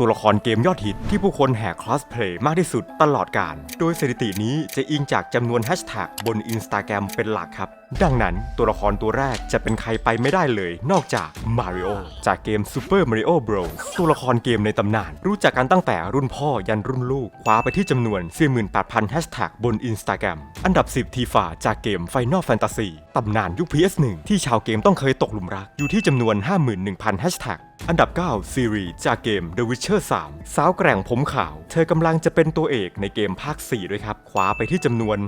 ตัวละครเกมยอดฮิตที่ผู้คนแห่คลอสเพลย์มากที่สุดตลอดกาล โดยสถิตินี้จะอิงจากจำนวนแฮชแท็กบน Instagram เป็นหลักครับ ดังนั้นตัวละครตัวแรกจะเป็นใครไปไม่ได้เลย นอกจากมาริโอจากเกม Super Mario Bros ตัวละครเกมในตำนาน รู้จักกันตั้งแต่รุ่นพ่อยันรุ่นลูก คว้าไปที่จำนวน 48,000แฮชแท็กบน Instagram อันดับ 10 ทีฟาจากเกม Final Fantasy ตำนานยุค PS1 ที่ชาวเกมต้องเคยตกหลุมรัก อยู่ที่จำนวน 51,000 แฮชแท็ก อันดับ 9 ซีรีส์จากเกม The Witcher 3 สาวแกร่งผมขาว เธอกำลังจะเป็นตัวเอกในเกมภาค 4 ด้วยครับคว้าไปที่จำนวน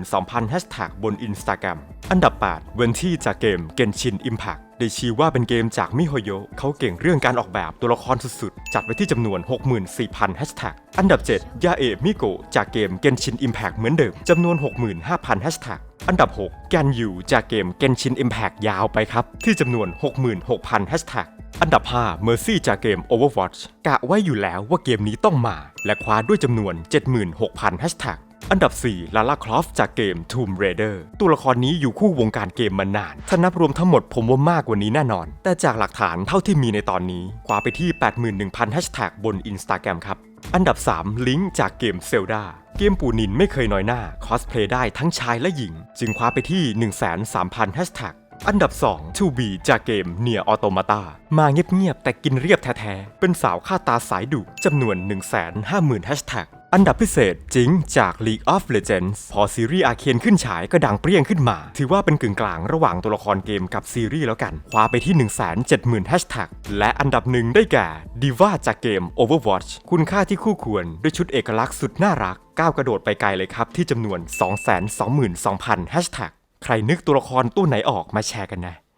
52,000 แฮชแท็กบน Instagram อันดับ 8 เวนที่จากเกม Genshin Impact ได้ชี้ว่าเป็นเกมจากมิโฮโยเขาเก่งเรื่องการออกแบบตัวละครสุดๆ จัดไว้ที่จำนวน 64,000แฮชแท็กอันดับ 7 ยาเอะมิโกะจากเกม Genshin Impact เหมือนเดิมจำนวน 65,000แฮชแท็กอันดับ 6 แกนยูจากเกม Genshin Impact ยาวไปครับ ที่จำนวน 66,000แฮชแท็กอันดับ 5 Mercy จากเกม Overwatch กะไว้อยู่แล้วว่าเกมนี้ต้องมา และคว้าด้วยจำนวน 76,000 อันดับ4 Lara Croft จากเกม Tomb Raider ตัวละครนี้อยู่คู่วงการเกมมานาน ถ้านับรวมทั้งหมดผมว่ามากกว่านี้แน่นอน แต่จากหลักฐานเท่าที่มีในตอนนี้คว้าไปที่ 81,000แฮชแท็กบน Instagram ครับ อันดับ 3 ลิงก์จากเกม Zelda เกมปูนินไม่เคยน้อยหน้า คอสเพลย์ได้ทั้งชายและหญิง จึงคว้าไปที่ 13,000แฮชแท็กอันดับ 2 2B จากเกม Nier Automata มาเงียบๆแต่กินเรียบแท้ๆ เป็นสาวฆ่าตาสายดุจำนวน 150,000แฮชแท็ก อันดับพิเศษจิงจาก League of Legends พอซีรีส์อาเคนขึ้นฉายก็ดังเปรี้ยงขึ้นมา ถือว่าเป็นกึ่งกลางระหว่างตัวละครเกมกับซีรีส์แล้วกัน คว้าไปที่ 170,000แฮชแท็กและอันดับหนึ่งได้แก่ Diva จากเกม Overwatch คุณค่าที่คู่ควรด้วยชุดเอกลักษณ์สุดน่ารักก้าวกระโดดไปไกลเลยครับ ที่จำนวน 222,000แฮชแท็กใครนึกตัวละครตัวไหนออกมาแชร์กันนะ